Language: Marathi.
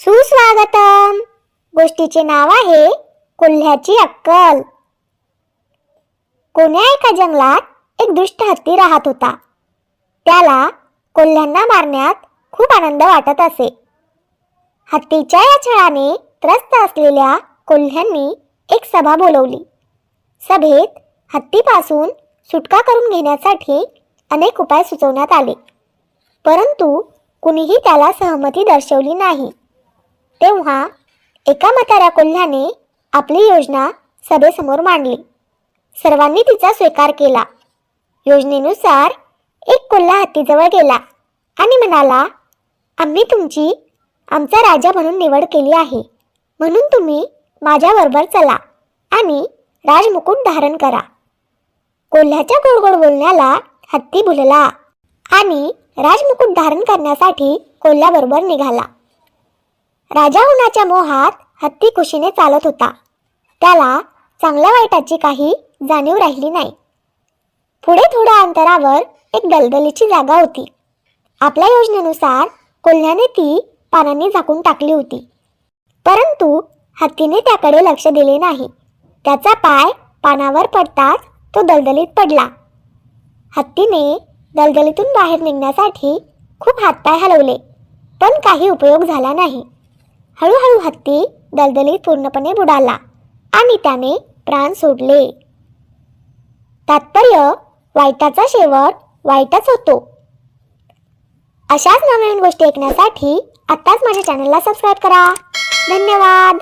सुस्वागतम. गोष्टीचे नाव आहे कोल्ह्याची अक्कल. कोण्या एका जंगलात एक दुष्ट हत्ती राहत होता. त्याला कोल्ह्यांना मारण्यात खूप आनंद वाटत असे. हत्तीच्या या छळाने त्रस्त असलेल्या कोल्ह्यांनी एक सभा बोलवली. सभेत हत्तीपासून सुटका करून घेण्यासाठी अनेक उपाय सुचवण्यात आले. परंतु कुणीही त्याला सहमती दर्शवली नाही. तेव्हा एका म्हाताऱ्या कोल्ह्याने आपली योजना सभेसमोर मांडली. सर्वांनी तिचा स्वीकार केला. योजनेनुसार एक कोल्हा हत्तीजवळ गेला आणि म्हणाला आम्ही तुमची आमचा राजा म्हणून निवड केली आहे. म्हणून तुम्ही माझ्याबरोबर चला आणि राजमुकुट धारण करा. कोल्ह्याच्या गोड गोड बोलण्याला हत्ती भुलला आणि राजमुकुट धारण करण्यासाठी कोल्ह्याबरोबर निघाला. राजा उन्हाच्या मोहात हत्ती खुशीने चालत होता. त्याला चांगल्या वाईटाची काही जाणीव राहिली नाही. पुढे थोड्या अंतरावर एक दलदलीची जागा होती. आपल्या योजनेनुसार कोल्ह्याने ती पानांनी झाकून टाकली होती. परंतु हत्तीने त्याकडे लक्ष दिले नाही. त्याचा पाय पानावर पडताच तो दलदलीत पडला. हत्तीने दलदलीतून बाहेर निघण्यासाठी खूप हातपाय हलवले पण काही उपयोग झाला नाही. हळूहळू हत्ती दलदलीत पूर्णपणे बुडाला आणि त्याने प्राण सोडले. तात्पर्य वाईटाचा शेवट वाईटच होतो. अशाच नवीन गोष्टी ऐकण्यासाठी आत्ताच माझ्या चॅनलला सबस्क्राईब करा. धन्यवाद!